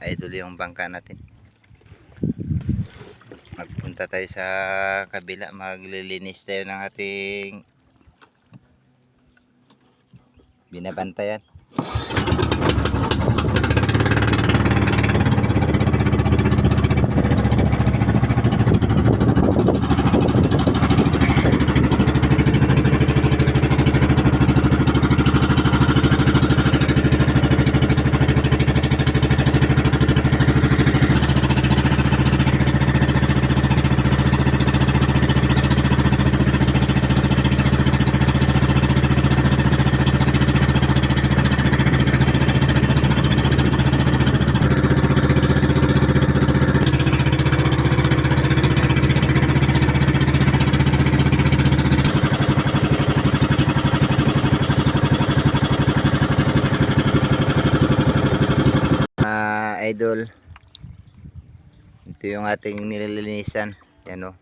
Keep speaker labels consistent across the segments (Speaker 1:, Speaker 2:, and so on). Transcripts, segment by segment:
Speaker 1: idol yung bangka natin. Magpunta tayo sa kabila. Maglilinis tayo ng ating binabantayan. Idol. Ito yung ating nililinisan. Yan o.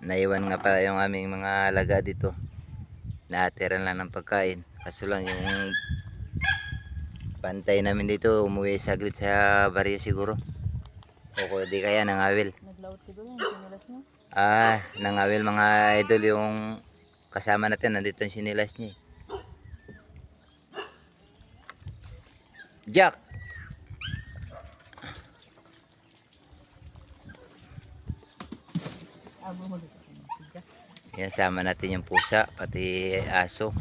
Speaker 1: Naiwan nga pala yung aming mga alaga dito. Naatiran lang ng pagkain. Kaso lang yung pantay namin dito umuwi saglit sa baryo siguro. O di kaya nangawil.
Speaker 2: Naglaot siguro yung sinilas niya.
Speaker 1: Ah, nangawil mga idol yung kasama natin. Nandito yung sinilas niya. Jack! Yan, sama natin yung pusa, pati aso.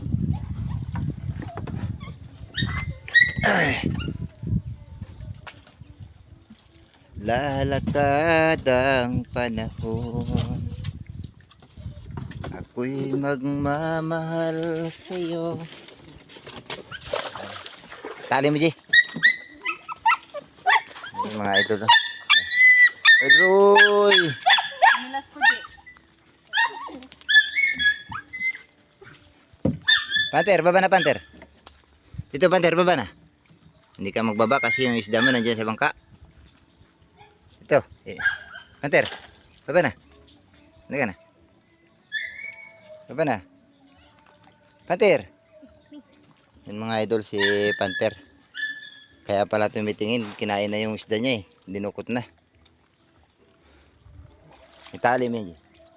Speaker 1: Lalakad ang panahon Ako'y magmamahal sa'yo Tali mo, G Yung mga ito to Aroy!
Speaker 2: Ko di.
Speaker 1: Panther, baba na Panther. Dito Panther, baba na. Hindi ka magbaba kasi yung isda mo nandiyan sa bangka. Ito. Eh. Panther, baba na. Hindi ka na. Baba na. Panther. Yan mga idol si Panther. Kaya pala tumitingin, kinain na yung isda niya eh. Dinukot na. Itali mo yan. G.